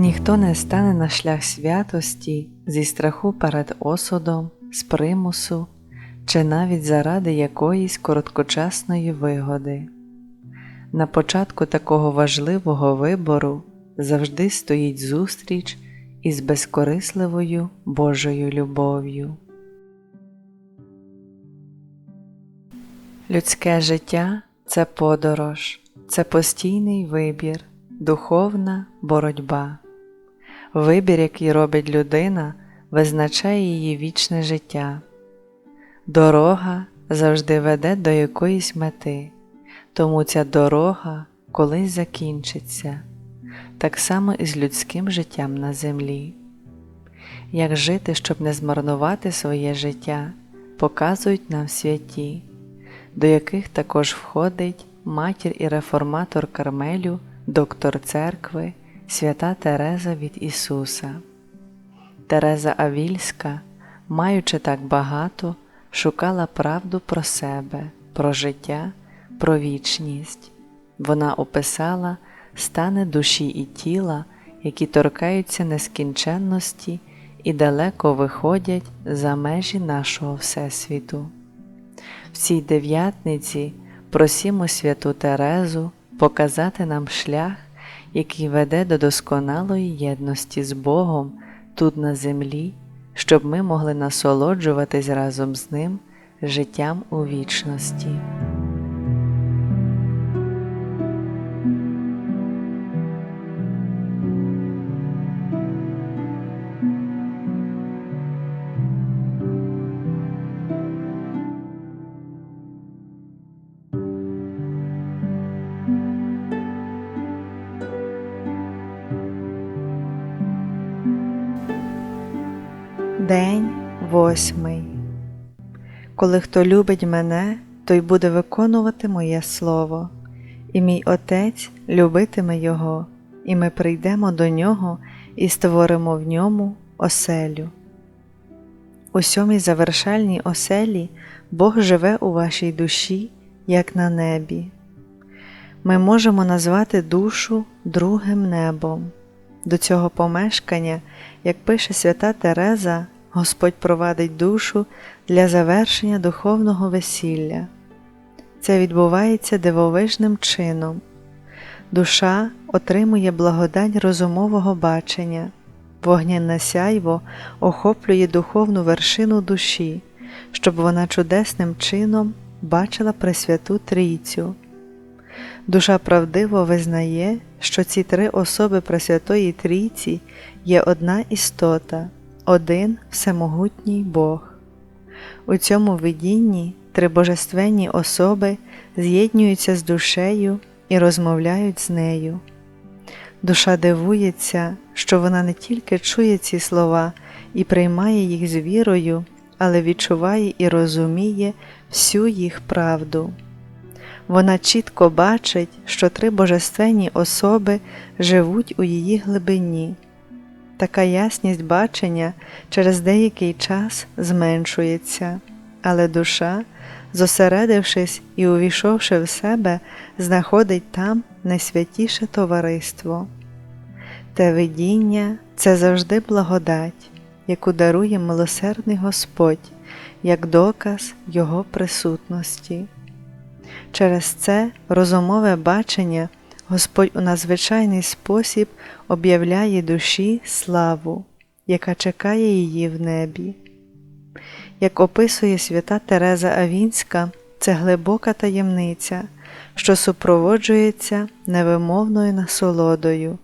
Ніхто не стане на шлях святості зі страху перед осудом, з примусу чи навіть заради якоїсь короткочасної вигоди. На початку такого важливого вибору завжди стоїть зустріч із безкорисливою Божою любов'ю. Людське життя це подорож, це постійний вибір, духовна боротьба. Вибір, який робить людина, визначає її вічне життя. Дорога завжди веде до якоїсь мети, тому ця дорога колись закінчиться, так само і з людським життям на землі. Як жити, щоб не змарнувати своє життя, показують нам святі, до яких також входить матір і реформатор Кармелю, доктор церкви, свята Тереза від Ісуса. Тереза Авільська, маючи так багато, шукала правду про себе, про життя, про вічність. Вона описала стани душі і тіла, які торкаються нескінченності і далеко виходять за межі нашого Всесвіту. В цій дев'ятниці просімо святу Терезу показати нам шлях, який веде до досконалої єдності з Богом тут на землі, щоб ми могли насолоджуватись разом з Ним життям у вічності. День восьмий. Коли хто любить мене, той буде виконувати моє слово, і мій Отець любитиме Його, і ми прийдемо до нього і створимо в ньому оселю. У сьомій завершальній оселі Бог живе у вашій душі, як на небі. Ми можемо назвати душу другим небом. До цього помешкання, як пише свята Тереза, Господь провадить душу для завершення духовного весілля. Це відбувається дивовижним чином. Душа отримує благодать розумового бачення, вогняне сяйво охоплює духовну вершину душі, щоб вона чудесним чином бачила Пресвяту Трійцю. Душа правдиво визнає, що ці три особи Пресвятої Трійці є одна істота, один всемогутній Бог. У цьому видінні три божественні особи з'єднуються з душею і розмовляють з нею. Душа дивується, що вона не тільки чує ці слова і приймає їх з вірою, але відчуває і розуміє всю їх правду. Вона чітко бачить, що три божественні особи живуть у її глибині. Така ясність бачення через деякий час зменшується, але душа, зосередившись і увійшовши в себе, знаходить там найсвятіше товариство. Те видіння це завжди благодать, яку дарує милосердний Господь, як доказ Його присутності. Через це розумове бачення Господь у надзвичайний спосіб об'являє душі славу, яка чекає її в небі. Як описує свята Тереза Авінська, це глибока таємниця, що супроводжується невимовною насолодою,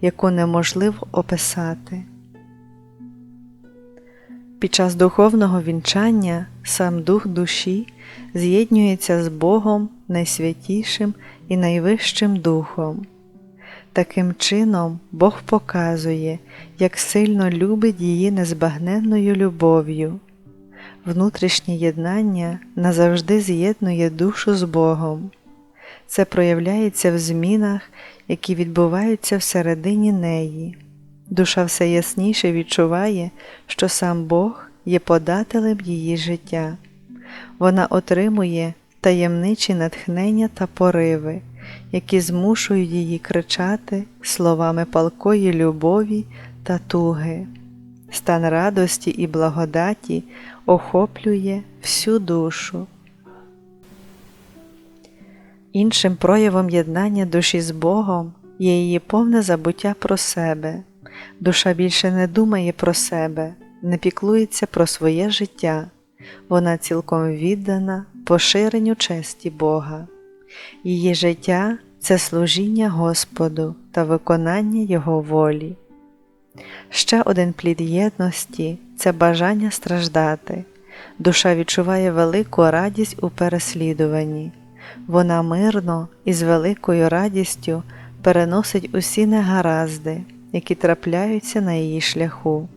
яку неможливо описати. Під час духовного вінчання сам дух душі з'єднується з Богом найсвятішим і найвищим Духом. Таким чином, Бог показує, як сильно любить її незбагненною любов'ю. Внутрішнє єднання назавжди з'єднує душу з Богом. Це проявляється в змінах, які відбуваються всередині неї. Душа все ясніше відчуває, що сам Бог є подателем її життя. Вона отримує таємничі натхнення та пориви, які змушують її кричати словами палкої любові та туги. Стан радості і благодаті охоплює всю душу. Іншим проявом єднання душі з Богом є її повне забуття про себе. Душа більше не думає про себе, не піклується про своє життя, вона цілком віддана поширенню честі Бога. Її життя це служіння Господу та виконання Його волі. Ще один плід єдності це бажання страждати. Душа відчуває велику радість у переслідуванні. Вона мирно і з великою радістю переносить усі негаразди, які трапляються на її шляху.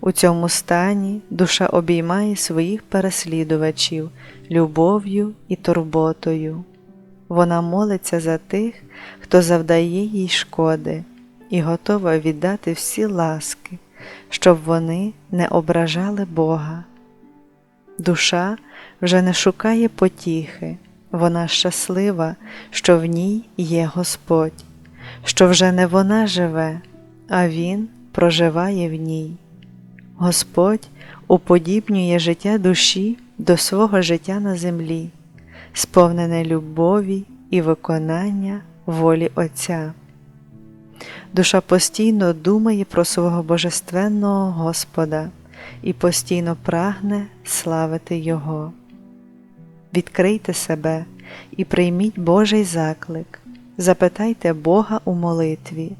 У цьому стані душа обіймає своїх переслідувачів любов'ю і турботою. Вона молиться за тих, хто завдає їй шкоди, і готова віддати всі ласки, щоб вони не ображали Бога. Душа вже не шукає потіхи, вона щаслива, що в ній є Господь, що вже не вона живе, а Він проживає в ній. Господь уподібнює життя душі до свого життя на землі, сповнене любові і виконання волі Отця. Душа постійно думає про свого Божественного Господа і постійно прагне славити Його. Відкрийте себе і прийміть Божий заклик, запитайте Бога у молитві.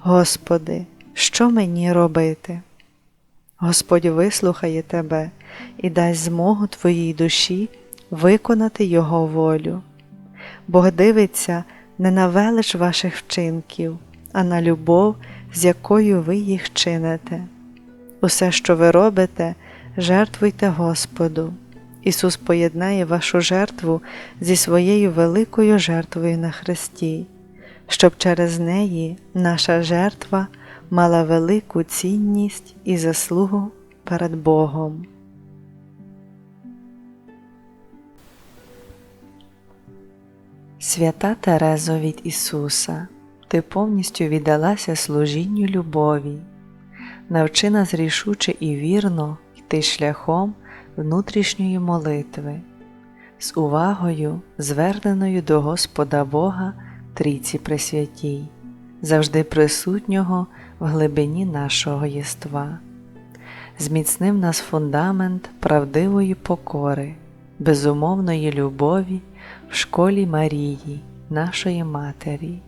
Господи, що мені робити? Господь вислухає тебе і дасть змогу твоїй душі виконати Його волю. Бог дивиться не на велич ваших вчинків, а на любов, з якою ви їх чините. Усе, що ви робите, жертвуйте Господу. Ісус поєднає вашу жертву зі своєю великою жертвою на Христі, щоб через неї наша жертва мала велику цінність і заслугу перед Богом. Свята Терезо від Ісуса, Ти повністю віддалася служінню любові, навчи нас рішуче і вірно йти шляхом внутрішньої молитви, з увагою, зверненою до Господа Бога Трійці Пресвятій, завжди присутнього в глибині нашого єства. Зміцнив нас фундамент правдивої покори, безумовної любові в школі Марії, нашої Матері,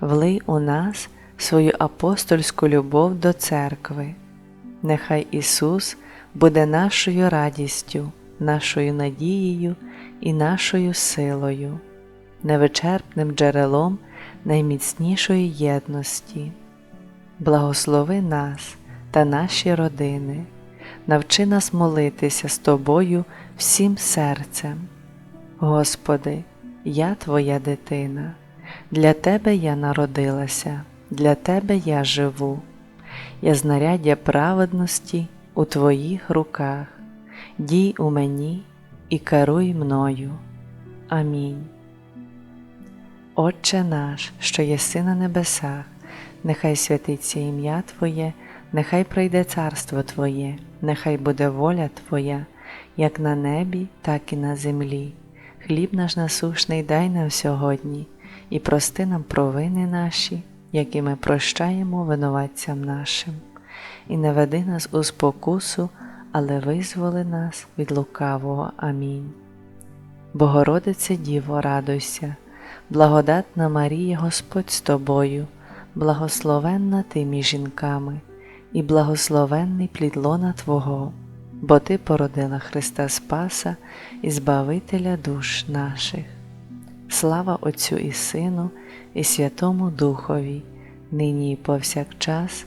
влий у нас свою апостольську любов до церкви. Нехай Ісус буде нашою радістю, нашою надією і нашою силою, невичерпним джерелом найміцнішої єдності. Благослови нас та наші родини, навчи нас молитися з Тобою всім серцем. Господи, я Твоя дитина, для Тебе я народилася, для Тебе я живу, я знаряддя праведності у Твоїх руках, дій у мені і керуй мною. Амінь. Отче наш, що єси на небесах, нехай святиться ім'я Твоє, нехай прийде царство Твоє, нехай буде воля Твоя, як на небі, так і на землі. Хліб наш насушний дай нам сьогодні, і прости нам провини наші, які ми прощаємо винуватцям нашим, і не веди нас у спокусу, але визволи нас від лукавого. Амінь. Богородице Діво, радуйся, благодатна Марія Господь з тобою, благословенна ти між жінками, і благословенний плід лона Твого, бо Ти породила Христа Спаса і Збавителя душ наших. Слава Отцю і Сину, і Святому Духові, нині і повсякчас,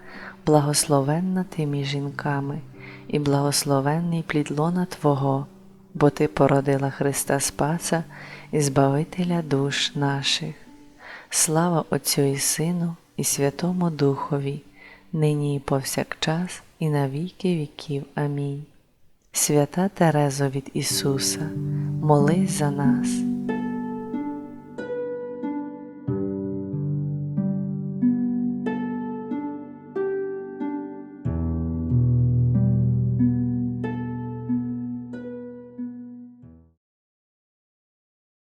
благословенна ти між жінками, і благословенний плід лона Твого, бо Ти породила Христа Спаса і Збавителя душ наших. Слава Отцю і Сину, і Святому Духові, нині і повсякчас, і на віки віків. Амінь. Свята Терезо від Ісуса, молись за нас.